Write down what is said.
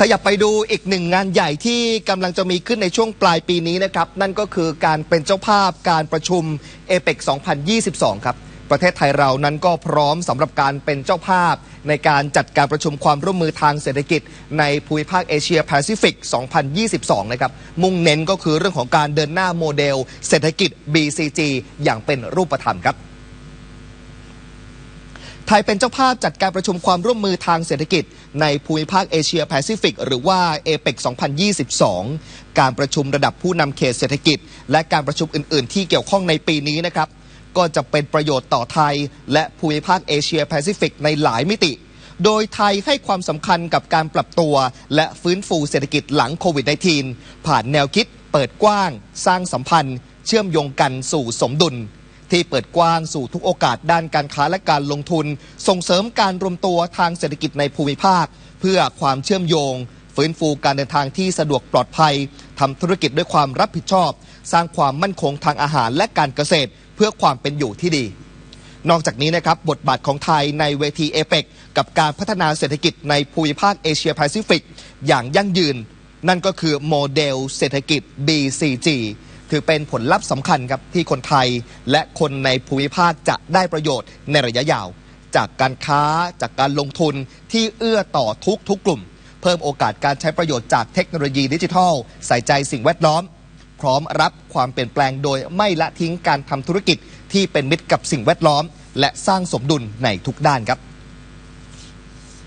ขยับไปดูอีกหนึ่งงานใหญ่ที่กำลังจะมีขึ้นในช่วงปลายปีนี้นะครับ นั่นก็คือการเป็นเจ้าภาพการประชุมเอเปก2022 ครับ ประเทศไทยเรานั้นก็พร้อมสำหรับการเป็นเจ้าภาพ ในการจัดการประชุมความร่วมมือทางเศรษฐกิจ ในภูมิภาคเอเชียแปซิฟิก 2022 นะครับ มุ่งเน้นก็คือเรื่องของการเดินหน้าโมเดล เศรษฐกิจ BCG อย่างเป็นรูปธรรมครับ ทยเป็นเจ้าภาพจัดการประชุมความร่วมมือทางเศรษฐกิจ ในภูมิภาคเอเชียแปซิฟิกหรือว่าเอเปก2022 การประชุมระดับผู้นำเขตเศรษฐกิจ และการประชุมอื่น ๆ ที่เกี่ยวข้องในปีนี้นะครับ ก็จะเป็นประโยชน์ต่อไทย และภูมิภาคเอเชียแปซิฟิกในหลายมิติ โดยไทยให้ความสำคัญกับการปรับตัว และฟื้นฟูเศรษฐกิจหลังโควิด -19 ผ่านแนวคิด เปิดกว้าง สร้างสัมพันธ์ เชื่อมโยงกันสู่สมดุล ที่เปิดกว้างสู่ทุกโอกาสด้านการค้าและการลงทุน ส่งเสริมการรวมตัวทางเศรษฐกิจในภูมิภาค เพื่อความเชื่อมโยง ฟื้นฟูการเดินทางที่สะดวกปลอดภัยทำธุรกิจด้วยความรับผิดชอบ สร้างความมั่นคงทางอาหารและการเกษตร เพื่อความเป็นอยู่ที่ดีนอกจากนี้นะครับบทบาทของไทยในเวทีเอเปกกับการพัฒนาเศรษฐกิจในภูมิภาคเอเชียแปซิฟิก อย่างยั่งยืน นั่นก็คือโมเดลเศรษฐกิจ BCG ถือเป็นผลลัพธ์สำคัญครับที่คนไทย และคนในภูมิภาคจะได้ประโยชน์ในระยะยาว จากการค้าจากการลงทุนที่เอื้อต่อทุกทุกกลุ่ม เพิ่มโอกาสการใช้ประโยชน์จากเทคโนโลยีดิจิทัล ใส่ใจสิ่งแวดล้อม พร้อมรับความเปลี่ยนแปลงโดยไม่ละทิ้งการทำธุรกิจที่เป็นมิตรกับสิ่งแวดล้อม และสร้างสมดุลในทุกด้านครับ